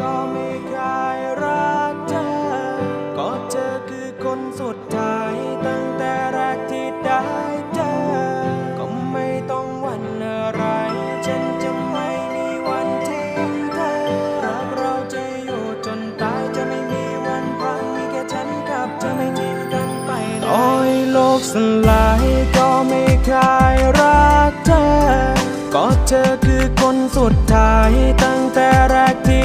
ก็ไม่เคยรักเธอ ก็เธอคือคนสุดท้ายตั้งแต่แรกที่ได้เจอ ก็ไม่ต้องหวันอะไร ฉันจะไม่มีวันทิ้งเธอ รักเราจะอยู่จนตายจะไม่มีวันพังมีแค่ฉันกับเธอไม่ทิ้งกันไปโอ้ยโลกสลายก็ไม่เคยรักเธอ ก็เธอคือคนสุดท้ายตั้งแต่แรกที่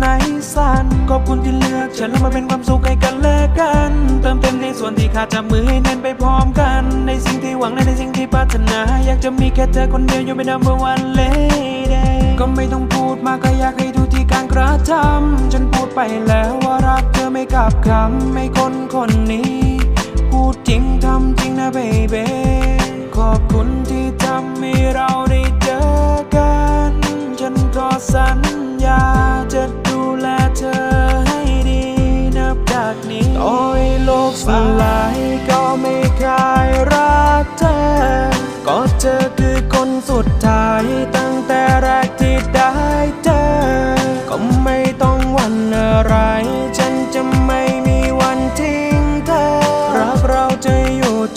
ในสันขอบคุณที่เลือกฉันแล้วมาเป็นความสุขให้กันและกัน เติมเต็มในส่วนที่ขาดจับมือให้แน่นไปพร้อมกัน ในสิ่งที่หวังและในสิ่งที่ปรารถนา อยากจะมีแค่เธอคนเดียวอยู่เป็น number one lady ก็ไม่ต้องพูดมากก็อยากให้ดูที่การกระทำฉันพูดไปแล้วว่ารักเธอไม่กลับคำไม่คนคนนี้ พูดจริงทำจริงนะ baby ขอบคุณที่ทำให้เราได้เจอกัน ฉันก็สัญ กสลายก็ไม่เคยรักเธอ ก็เธอคือคนสุดท้าย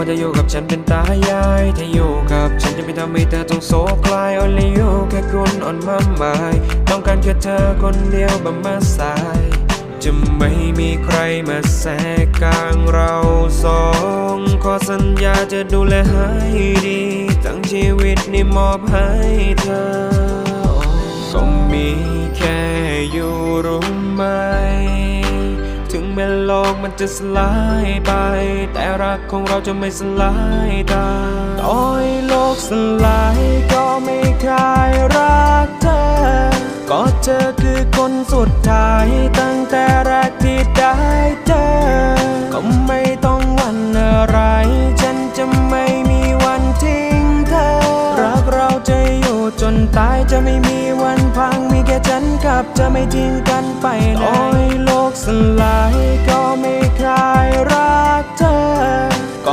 ว่าจะอยู่กับฉันเป็นตายายถ้าอยู่กับฉันจะไม่ทำให้เธอต้องโศกคลาย only you แค่คุณอ่อนมาหมายต้องการแค่เธอคนเดียวบำมาสาย จะไม่มีใครมาแทรกกลางเราสองขอสัญญาจะดูแลให้ดี ทั้งชีวิตนี่มอบให้เธอ มันจะสลายไป แต่รักของเราจะไม่สลายตามโอ้ยโลกสลายก็ไม่เคยรักเธอ ก็เธอคือคนสุดท้ายตั้งแต่แรกที่ได้เจอ ก็ไม่ต้องหวันอะไร ฉันจะไม่มีวันทิ้งเธอ รักเราจะอยู่จนตายจะไม่มีวันพังมีแค่ฉันกับเธอไม่ทิ้งกันไปไหนโอ้ยโลกสลายก็